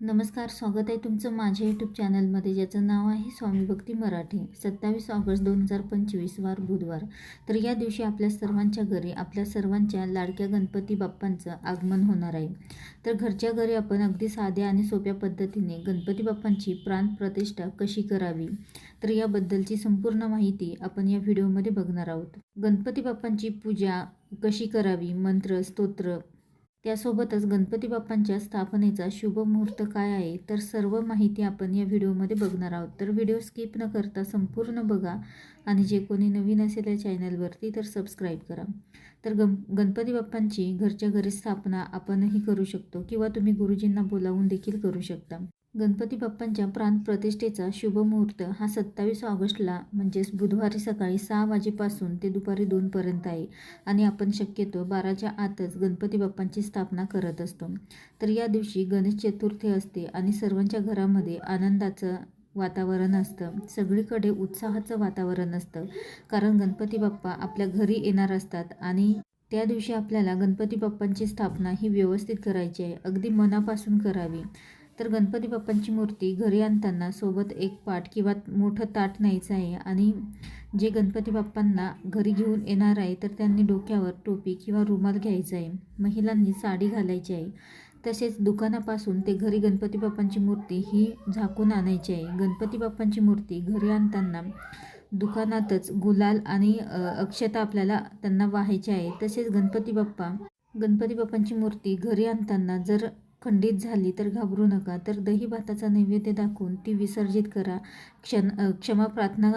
नमस्कार स्वागत आहे तुमचं माझ्या यूट्यूब चॅनलमध्ये ज्याचं नाव आहे स्वामी भक्ती मराठी. सत्तावीस ऑगस्ट दोन हजार पंचवीस वार बुधवार. तर या दिवशी आपल्या सर्वांच्या घरी आपल्या सर्वांच्या लाडक्या गणपती बाप्पांचं आगमन होणार आहे. तर घरच्या घरी आपण अगदी साध्या आणि सोप्या पद्धतीने गणपती बाप्पांची प्राणप्रतिष्ठा कशी करावी? तर याबद्दलची संपूर्ण माहिती आपण या व्हिडिओमध्ये बघणार आहोत. गणपती बाप्पांची पूजा कशी करावी? मंत्र स्तोत्र त्यासोबतच गणपती बाप्पांच्या स्थापनेचा शुभ मुहूर्त काय आहे तर सर्व माहिती आपण या व्हिडिओमध्ये बघणार आहोत. तर व्हिडिओ स्किप न करता संपूर्ण बघा आणि जे कोणी नवीन असेल या चॅनलवरती तर सबस्क्राईब करा. तर गम गणपती बाप्पांची घरच्या घरी स्थापना आपणही करू शकतो किंवा तुम्ही गुरुजींना बोलावून देखील करू शकता. गणपती बाप्पांच्या प्राणप्रतिष्ठेचा शुभ मुहूर्त हा सत्तावीस ऑगस्टला म्हणजेच बुधवारी सकाळी सहा वाजेपासून ते दुपारी दोनपर्यंत आहे आणि आपण शक्यतो बाराच्या आतच गणपती बाप्पांची स्थापना करत असतो. तर या दिवशी गणेश चतुर्थी असते आणि सर्वांच्या घरामध्ये आनंदाचं वातावरण असतं. सगळीकडे उत्साहाचं वातावरण असतं. कारण गणपती बाप्पा आपल्या घरी येणार असतात आणि त्या दिवशी आपल्याला गणपती बाप्पांची स्थापना ही व्यवस्थित करायची आहे. अगदी मनापासून करावी. तर गणपती बाप्पांची मूर्ती घरी आणताना सोबत एक पाट किंवा मोठं ताट न्यायचं आहे आणि जे गणपती बाप्पांना घरी घेऊन येणार आहे तर त्यांनी डोक्यावर टोपी किंवा रुमाल घ्यायचा आहे. महिलांनी साडी घालायची आहे. तसेच दुकानापासून ते घरी गणपती बाप्पांची मूर्ती ही झाकून आणायची आहे. गणपती बाप्पांची मूर्ती घरी आणताना दुकानातच गुलाल आणि अक्षता आपल्याला त्यांना वाहायची आहे तसेच गणपती बाप्पा गणपती बाप्पांची मूर्ती घरी आणताना जर खंडित झाली तर घाबरू नका. तर दही भाताचा नैवेद्य दाखवून ती विसर्जित करा. क्षण क्षमा प्रार्थना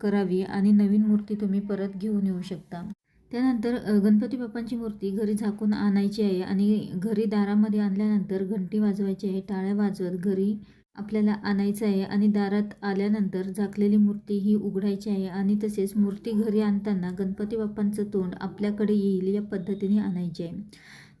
करावी आणि नवीन मूर्ती तुम्ही परत घेऊन येऊ शकता. त्यानंतर गणपती बाप्पांची मूर्ती घरी झाकून आणायची आहे आणि घरी दारामध्ये आणल्यानंतर घंटी वाजवायची आहे. टाळ्या वाजवत घरी आपल्याला आणायचं आहे आणि दारात आल्यानंतर झाकलेली मूर्ती ही उघडायची आहे आणि तसेच मूर्ती घरी आणताना गणपती बाप्पांचं तोंड आपल्याकडे येईल या पद्धतीने आणायचे आहे.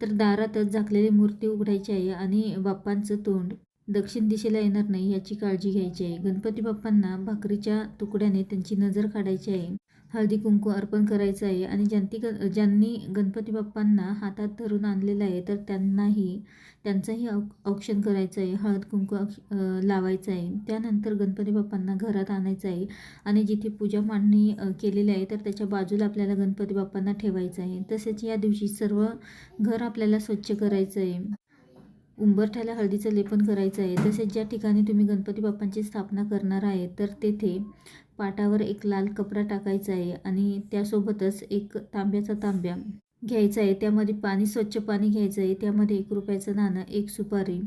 तर दारातच झाकलेली मूर्ती उघडायची आहे आणि बाप्पांचं तोंड. दक्षिण दिशेला येणार नाही याची काळजी घ्यायची आहे. गणपती बाप्पांना भाकरीच्या तुकड्याने त्यांची नजर काढायची आहे. हळदी कुंकू अर्पण करायचं आहे आणि ज्यांती ज्यांनी गणपती बाप्पांना हातात धरून आणलेलं आहे तर त्यांनाही त्यांचंही औ औक्षण करायचं आहे हळद कुंकू लावायचं आहे. त्यानंतर गणपती बाप्पांना घरात आणायचं आहे आणि जिथे पूजा मांडणी केलेली आहे तर त्याच्या बाजूला आपल्याला गणपती बाप्पांना ठेवायचं आहे. तसेच या दिवशी सर्व घर आपल्याला स्वच्छ करायचं आहे. उंबरठ्याला हळदीचं लेपन करायचं आहे. तसेच ज्या ठिकाणी तुम्ही गणपती बाप्पांची स्थापना करणार आहे तर तेथे पाटावर एक लाल कपडा टाकायचा आहे आणि त्यासोबतच एक तांब्याचा तांब्या घ्यायचा आहे. त्यामध्ये पाणी स्वच्छ पाणी घ्यायचं आहे. त्यामध्ये एक रुपयाचं नाणं एक सुपारी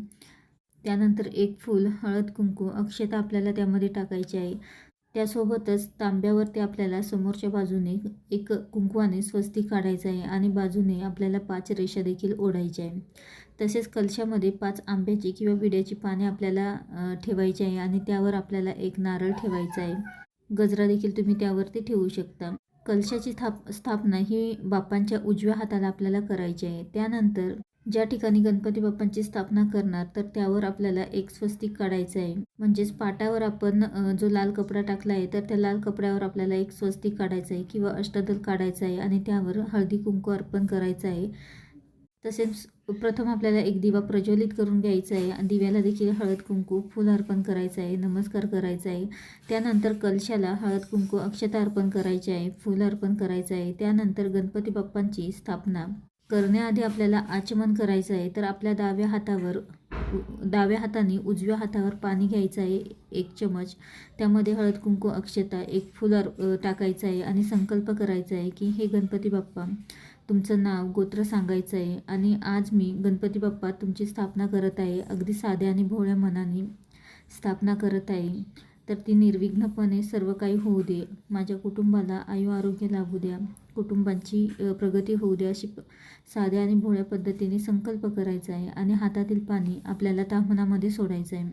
त्यानंतर एक फूल हळद कुंकू अक्षता आपल्याला त्यामध्ये टाकायचे आहे. त्यासोबतच तांब्यावरती आपल्याला समोरच्या बाजूने एक कुंकवाने स्वस्ती काढायचं आहे आणि बाजूने आपल्याला पाच रेषा देखील ओढायच्या आहे. तसेच कलशामध्ये पाच आंब्याची किंवा विड्याची पाने आपल्याला ठेवायची आहे आणि त्यावर आपल्याला एक नारळ ठेवायचा आहे. गजरा देखील तुम्ही त्यावरती ठेवू शकता. कलशाची स्थाप स्थापना ही बाप्पांच्या उजव्या हाताला आपल्याला करायची आहे. त्यानंतर ज्या ठिकाणी गणपती बाप्पांची स्थापना करणार तर त्यावर आपल्याला एक स्वस्तिक काढायचं आहे. म्हणजेच पाटावर आपण जो लाल कपडा टाकला आहे तर त्या लाल कपड्यावर आपल्याला एक स्वस्तिक काढायचं आहे किंवा अष्टदल काढायचं आहे आणि त्यावर हळदी कुंकू अर्पण करायचं आहे. तसेच प्रथम आपल्याला एक दिवा प्रज्वलित करून घ्यायचा आहे. आणि दिव्याला देखील हळद कुंकू फुल अर्पण करायचं आहे. नमस्कार करायचा आहे. त्यानंतर कलशाला हळद कुंकू अक्षता अर्पण करायचे आहे. फुल अर्पण करायचं आहे. त्यानंतर गणपती बाप्पांची स्थापना करण्याआधी आपल्याला आचमन करायचं आहे. तर आपल्या डाव्या हातावर डाव्या हाताने उजव्या हातावर पाणी घ्यायचं आहे. एक चमच. त्यामध्ये हळद कुंकू अक्षता एक फुल टाकायचं आहे. आणि संकल्प करायचा आहे की हे गणपती बाप्पा तुमचं नाव गोत्र सांगायचं आहे आणि आज मी गणपती बाप्पा तुमची स्थापना करत आहे. अगदी साध्या आणि भोळ्या मनाने स्थापना करत आहे. तर ती निर्विघ्नपणे सर्व काही होऊ दे. माझ्या कुटुंबाला आयु आरोग्य लाभू द्या. कुटुंबांची प्रगती होऊ द्या अशी साध्या आणि भोळ्या पद्धतीने संकल्प करायचा आहे आणि हातातील पाणी आपल्याला तामनामध्ये सोडायचं आहे.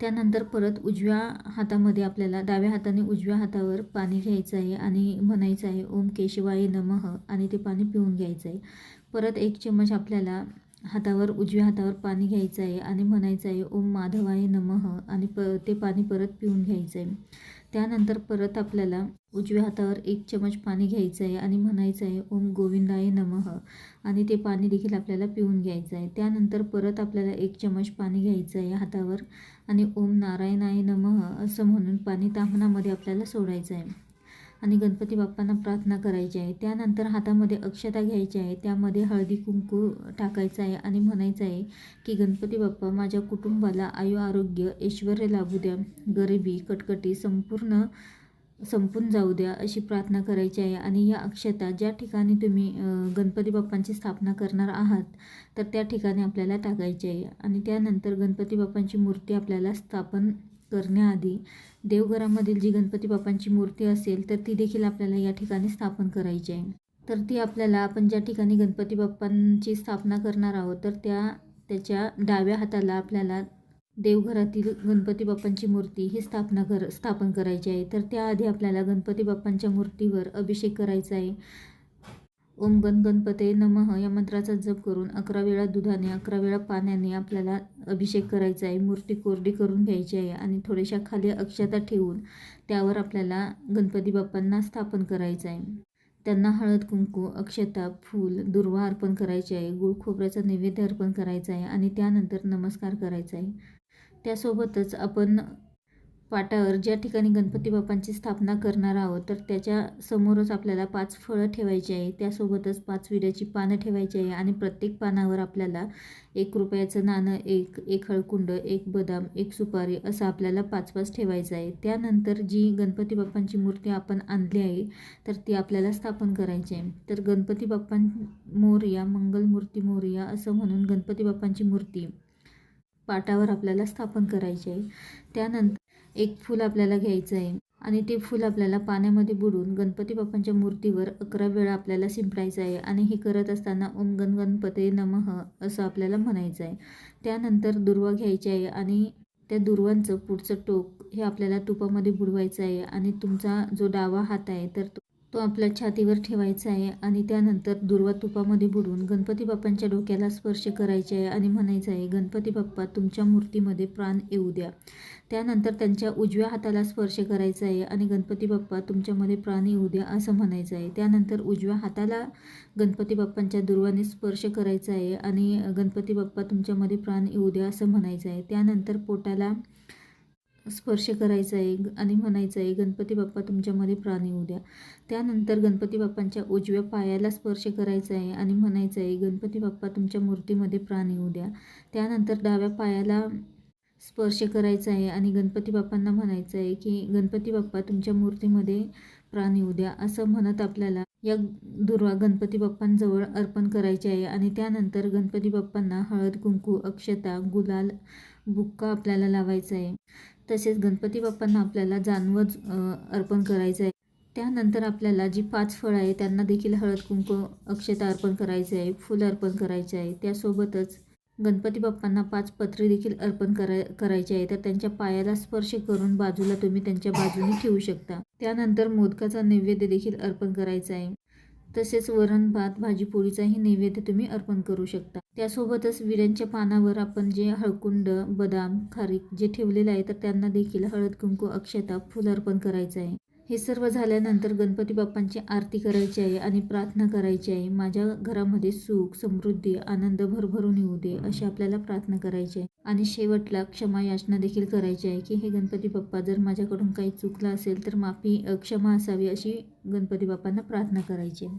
त्यानंतर परत उजव्या हातामध्ये आपल्याला डाव्या हाताने उजव्या हातावर पाणी घ्यायचं आहे आणि म्हणायचं आहे ओम केशवाय नमः आणि ते पाणी पिऊन घ्यायचं आहे. परत एक चम्मच आपल्याला हातावर उजव्या हातावर पाणी घ्यायचं आहे आणि म्हणायचं आहे ओम माधवाय नमः आणि प ते पाणी परत पिऊन घ्यायचं आहे. त्यानंतर परत आपल्याला उजव्या हातावर एक चमच पाणी घ्यायचं आहे आणि म्हणायचं आहे ओम गोविंदाय नमः. आणि ते पाणी देखील आपल्याला पिऊन घ्यायचं आहे. त्यानंतर परत आपल्याला एक चमच पाणी घ्यायचं आहे हातावर आणि ओम नारायणाय नमः असं म्हणून पाणी तामनामध्ये आपल्याला सोडायचं आहे. आणि गणपती बाप्पांना प्रार्थना करायची आहे. त्यानंतर हातामध्ये अक्षता घ्यायची आहे. त्यामध्ये हळदी कुंकू टाकायचं आहे आणि म्हणायचं आहे की गणपती बाप्पा माझ्या कुटुंबाला आयु आरोग्य ऐश्वर लाभू द्या. गरिबी कटकटी संपूर्ण संपून जाऊ द्या अशी प्रार्थना करायची आहे. आणि या अक्षता ज्या ठिकाणी तुम्ही गणपती बाप्पांची स्थापना करणार आहात तर त्या ठिकाणी आपल्याला टाकायची आहे. आणि त्यानंतर गणपती बाप्पांची मूर्ती आपल्याला स्थापन करण्याआधी देवघरामधील जी गणपती बाप्पांची मूर्ती असेल तर ती देखील आपल्याला या ठिकाणी स्थापन करायची आहे. तर ती आपल्याला आपण ज्या ठिकाणी गणपती बाप्पांची स्थापना करणार आहोत तर त्या त्याच्या डाव्या हाताला आपल्याला देवघरातील गणपती बाप्पांची मूर्ती ही स्थापना कर स्थापन करायची आहे. तर त्याआधी आपल्याला गणपती बाप्पांच्या मूर्तीवर अभिषेक करायचा आहे. ओम गण गणपते नमः या मंत्राचा जप करून अकरा वेळा दुधाने अकरा वेळा पाण्याने आपल्याला अभिषेक करायचा आहे. मूर्ती कोरडी करून घ्यायची आहे आणि थोड्याशा खाली अक्षता ठेवून त्यावर आपल्याला गणपती बाप्पांना स्थापन करायचं आहे. त्यांना हळद कुंकू अक्षता फूल दुर्वा अर्पण करायचे आहे. गुळ खोबऱ्याचा नैवेद्य अर्पण करायचा आहे आणि त्यानंतर नमस्कार करायचा आहे. त्यासोबतच आपण पाटावर ज्या ठिकाणी गणपती बाप्पांची स्थापना करणार आहोत तर त्याच्या समोरच आपल्याला पाच फळं ठेवायची आहे. त्यासोबतच पाच विड्याची पानं ठेवायची आहे आणि प्रत्येक पानावर आपल्याला एक रुपयाचं नाणं एक एक हळकुंड एक बदाम एक सुपारी असं आपल्याला पाच पाच ठेवायचं आहे. त्यानंतर जी गणपती बाप्पांची मूर्ती आपण आणली आहे तर ती आपल्याला स्थापन करायची आहे. तर गणपती बाप्पां मोरया मंगलमूर्ती मोरया असं म्हणून गणपती बाप्पांची मूर्ती पाटावर आपल्याला स्थापन करायची आहे. त्यानंतर एक फूल आपल्याला घ्यायचं आहे आणि ते फूल आपल्याला पाण्यामध्ये बुडून गणपती बाप्पांच्या मूर्तीवर अकरा वेळा आपल्याला शिंपडायचं आहे आणि हे करत असताना ओम गण गणपते नमः असं आपल्याला म्हणायचं आहे. त्यानंतर दुर्वा घ्यायची आहे आणि त्या दुर्वांचं पुढचं टोक हे आपल्याला तुपामध्ये बुडवायचं आहे आणि तुमचा जो डावा हात आहे तर तो आपल्या छातीवर ठेवायचा आहे आणि त्यानंतर दुर्वा तुपामध्ये बुडवून गणपती बाप्पांच्या डोक्याला स्पर्श करायचे आहे आणि म्हणायचं आहे गणपती बाप्पा तुमच्या मूर्तीमध्ये प्राण येऊ द्या. त्यानंतर त्यांच्या उजव्या हाताला स्पर्श करायचा आहे आणि गणपती बाप्पा तुमच्यामध्ये प्राण येऊ द्या असं म्हणायचं आहे. त्यानंतर उजव्या हाताला गणपती बाप्पांच्या दुर्वाने स्पर्श करायचा आहे आणि गणपती बाप्पा तुमच्यामध्ये प्राण येऊ द्या असं म्हणायचं आहे. त्यानंतर पोटाला स्पर्श करायचा आहे आणि म्हणायचं आहे गणपती बाप्पा तुमच्यामध्ये प्राण येऊ द्या. त्यानंतर गणपती बाप्पांच्या उजव्या पायाला स्पर्श करायचा आहे आणि म्हणायचं आहे गणपती बाप्पा तुमच्या मूर्तीमध्ये प्राण येऊ द्या. त्यानंतर डाव्या पायाला स्पर्श करायचा आहे आणि गणपती बाप्पांना म्हणायचं आहे की गणपती बाप्पा तुमच्या मूर्तीमध्ये प्राण येऊ द्या. असं म्हणत आपल्याला या दुर्वा गणपती बाप्पांजवळ अर्पण करायचे आहे आणि त्यानंतर गणपती बाप्पांना हळद कुंकू अक्षता गुलाल बुक्का आपल्याला लावायचा आहे तसेच गणपती बाप्पांना आपल्याला जानवज अर्पण करायचं आहे त्यानंतर आपल्याला जी पाच फळं आहे त्यांना देखील हळद कुंकू अक्षता अर्पण करायचे आहे फुलं अर्पण करायचे आहे त्यासोबतच गणपती बाप्पांना पाच पत्री देखील अर्पण कराय करायचे आहे. तर त्यांच्या पायाला स्पर्श करून बाजूला तुम्ही त्यांच्या बाजूने ठेवू शकता. त्यानंतर मोदकाचा नैवेद्य देखील अर्पण करायचा आहे तसेच वरण भात भाजी पोळीचाही नैवेद्य तुम्ही अर्पण करू शकता. त्यासोबतच विड्यांच्या पानावर आपण जे हळकुंड बदाम खारीक जे ठेवलेले आहे तर त्यांना देखील हळद कुंकू अक्षता फुल अर्पण करायचं आहे. हे सर्व झाल्यानंतर गणपती बाप्पांची आरती करायची आहे आणि प्रार्थना करायची आहे. माझ्या घरामध्ये सुख समृद्धी आनंद भरभरून येऊ दे अशी आपल्याला प्रार्थना करायची आहे. आणि शेवटला क्षमा याचना देखील करायची आहे की हे गणपती बाप्पा जर माझ्याकडून काही चुकलं असेल तर माफी क्षमा असावी अशी गणपती बाप्पांना प्रार्थना करायची आहे.